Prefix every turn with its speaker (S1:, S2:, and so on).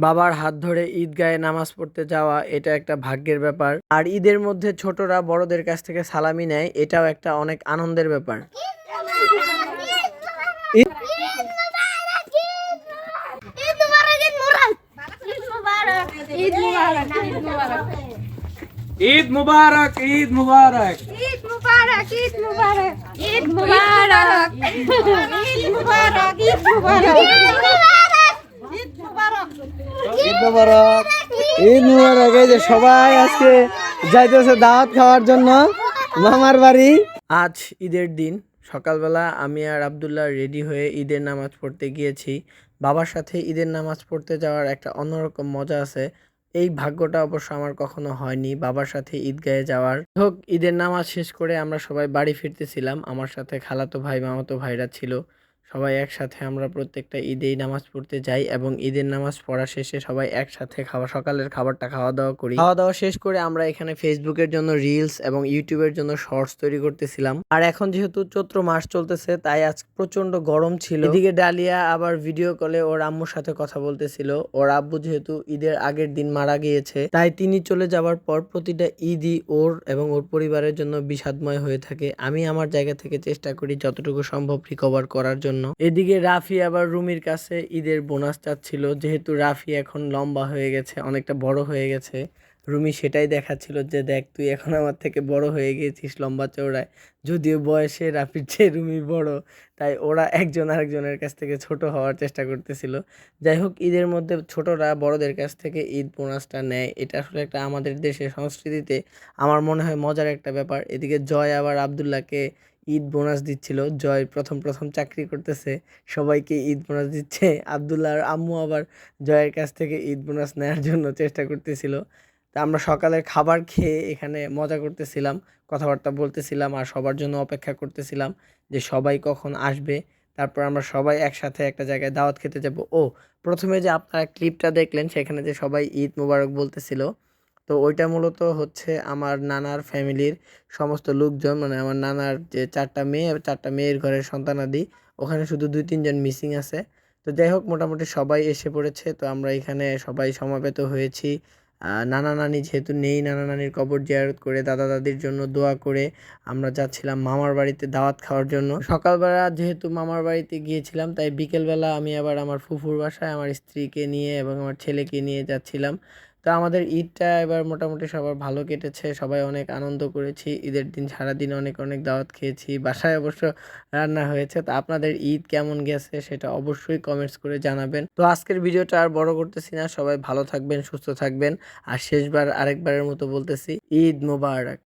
S1: বাবার হাত ধরে ঈদগাহে নামাজ পড়তে যাওয়া এটা একটা ভাগ্যের ব্যাপার। আর ঈদের মধ্যে ছোটরা বড়দের কাছ থেকে সালামি নেয় এটাও একটা অনেক আনন্দের ব্যাপার। ঈদ-
S2: ঈদ মুবারক ঈদ মুবারক।
S3: ঈদ মুবারক ঈদ মুবারক
S2: ঈদ মুবারক ঈদ মুবারক ঈদ মুবারক ঈদ মুবারক ঈদ মুবারক ঈদ মুবারক
S1: ঈদ মোবারক। ঈদ মোবারক এই যে সবাই আজকে যাইতেছে দাওয়াত খাওয়ার জন্য মামার বাড়ি। আজ ঈদের দিন, সকালবেলা আমি আর আব্দুল্লাহ রেডি হয়ে ঈদের নামাজ পড়তে গিয়েছি। বাবার সাথে ঈদের নামাজ পড়তে যাওয়ার একটা অন্যরকম মজা আছে। এই ভাগ্যটা অবশ্য আমার কখনো হয়নি বাবার সাথে ঈদগাহে যাওয়ার। হোক ঈদের নামাজ শেষ করে আমরা সবাই বাড়ি ফিরতেছিলাম। আমার সাথে খালাতো ভাই, মামাতো ভাইরা ছিল। সবাই একসাথে আমরা প্রত্যেকটা ঈদেই নামাজ পড়তে যাই এবং ঈদের নামাজ পড়া শেষে সবাই একসাথে খাওয়া, সকালের খাবারটা খাওয়া দাওয়া করি। খাওয়া দাওয়া শেষ করে আমরা এখানে ফেসবুকের জন্য রিলস এবং ইউটিউবের জন্য শর্টস তৈরি করতেছিলাম। আর এখন যেহেতু চৈত্র মাস চলতেছে, তাই আজ প্রচণ্ড গরম ছিল। এদিকে ডালিয়া আবার ভিডিও কলে ওর আম্মুর সাথে কথা বলতেছিল। ওর আব্বু যেহেতু ঈদের আগের দিন মারা গিয়েছে, তাই তিনি চলে যাওয়ার পর প্রতিটা ঈদই ওর এবং ওর পরিবারের জন্য বিষাদময় হয়ে থাকে। আমি আমার জায়গা থেকে চেষ্টা করি যতটুকু সম্ভব রিকভার করার জন্য। এদিকে রাফি আবার রুমির কাছে ঈদের বোনাস চাচ্ছিল, যেহেতু রাফি এখন লম্বা হয়ে গেছে, অনেকটা বড় হয়ে গেছে। রুমি সেটাই দেখাচ্ছিল যে, দেখ, তুই এখন আমার থেকে বড় হয়ে গিয়েছিস লম্বা চৌড়ায় যদিও বয়সে রাফির চেয়ে রুমি বড়, তাই ওরা একজন আরেকজনের কাছ থেকে ছোট হওয়ার চেষ্টা করতেছিল। যাই হোক, ঈদের মধ্যে ছোটরা বড়দের কাছ থেকে ঈদ বোনাসটা নেয়। এটা আসলে একটা আমাদের দেশের সংস্কৃতিতে আমার মনে হয় মজার একটা ব্যাপার। এদিকে জয় আবার আবদুল্লাহকে ঈদ বোনাস দিচ্ছিল। জয় প্রথম প্রথম চাকরি করতেছে। সবাইকে ঈদ বোনাস দিচ্ছে। আবদুল্লাহ আর আম্মু আবার জয়ের কাছ থেকে ঈদ বোনাস নেওয়ার জন্য চেষ্টা করতেছিল। তা আমরা সকালের খাবার খেয়ে এখানে মজা করতেছিলাম, কথাবার্তা বলতেছিলাম আর সবার জন্য অপেক্ষা করতেছিলাম যে সবাই কখন আসবে। তারপর আমরা সবাই একসাথে একটা জায়গায় দাওয়াত খেতে যাব। ও, প্রথমে যে আপনারা ক্লিপটা দেখলেন, সেখানে যে সবাই ঈদ মোবারক বলতেছিল তো ওইটা মূলত হচ্ছে আমার নানার ফ্যামিলির সমস্ত লোকজন মানে আমার নানার যে চারটা মেয়ে, চারটা মেয়ের ঘরের সন্তানাদি, ওখানে শুধু দুই তিনজন মিসিং আছে। তো যাই হোক, মোটামুটি সবাই এসে পড়েছে। তো আমরা এখানে সবাই সমাবেত হয়েছি। নানা নানি যেহেতু নেই, নানা নানির কবর জিয়ারত করে, দাদা দাদির জন্য দোয়া করে আমরা যাচ্ছিলাম মামার বাড়িতে দাওয়াত খাওয়ার জন্য। সকালবেলা যেহেতু মামার বাড়িতে গিয়েছিলাম, তাই বিকেলবেলা আমি আবার আমার ফুফুর বাসায় আমার স্ত্রীকে নিয়ে এবং আমার ছেলেকে নিয়ে যাচ্ছিলাম। তো আমাদের ঈদটা এবার মোটামুটি সবার ভালো কেটেছে, সবাই অনেক আনন্দ করেছি। ঈদের দিন সারাদিন অনেক অনেক দাওয়াত খেয়েছি, বাসায় অবশ্য রান্না হয়েছে। তো আপনাদের ঈদ কেমন গেছে সেটা অবশ্যই কমেন্টস করে জানাবেন। তো আজকের ভিডিওটা আর বড় করতেছি না, সবাই ভালো থাকবেন, সুস্থ থাকবেন। আর শেষবার আরেকবারের মতো বলতেছি, ঈদ মোবারক।